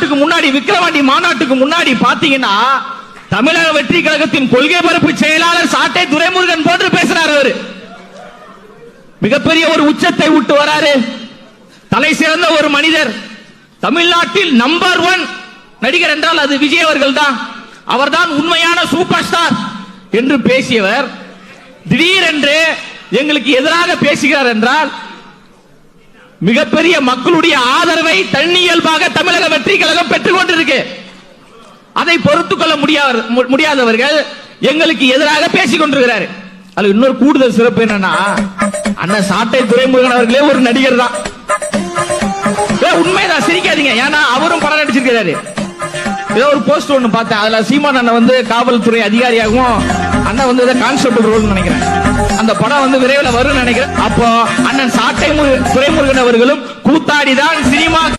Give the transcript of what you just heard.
மாநாட்டுக்கு முன்னாடி விக்கிரவாண்டி மாநாட்டுக்கு முன்னாடி பாத்தீங்கன்னா தமிழக வெற்றி கழகத்தின் கொள்கை பரப்பு செயலாளர் சாட்டை துரைமுருகன் போன்று பேசுறாரு அவரு. மிகப்பெரிய ஒரு உச்சத்தை விட்டு வராரு. தலை சிறந்த ஒரு மனிதர். தமிழ்நாட்டில் நம்பர் ஒன் நடிகர் என்றால் அது விஜய் அவர்கள் தான் அவர்தான் உண்மையான சூப்பர் ஸ்டார் என்று பேசியவர். திடீரென்று எங்களுக்கு எதிராக பேசுகிறார் என்றால் மிகப்பெரிய மக்களுடைய ஆதரவை தன்னியல்பாக தமிழக வெற்றி கழகம் பெற்றுக் கொண்டிருக்கு. அதை பொறுத்துக் கொள்ள முடியாத- முடியாதவர்கள் எங்களுக்கு எதிராக பேசிக் கொண்டிருக்கிறார். அதுல இன்னொரு கூடுதல் சிறப்பு என்னன்னா அண்ணன் சாட்டை துரைமுருகன் அவர்களே ஒரு நடிகர் தான். உண்மைதான் சிரிக்காதீங்க. ஏன்னா அவரும் படம் நடிச்சிருக்கிறாரு. ஏதோ ஒரு போஸ்ட் ஒன்னு பார்த்தேன். அதுல சீமான் அண்ணன் வந்து காவல்துறை அதிகாரியாகவும் அண்ணன் வந்து ஏதோ கான்ஸ்டபிள் ரோல் நினைக்கிறேன். அந்த படம் வந்து விரைவில் வரும்னு நினைக்கிறேன். அப்போ அண்ணன் சாட்டை மு- துரைமுருகன் அவர்களும் கூத்தாடிதான் சினிமா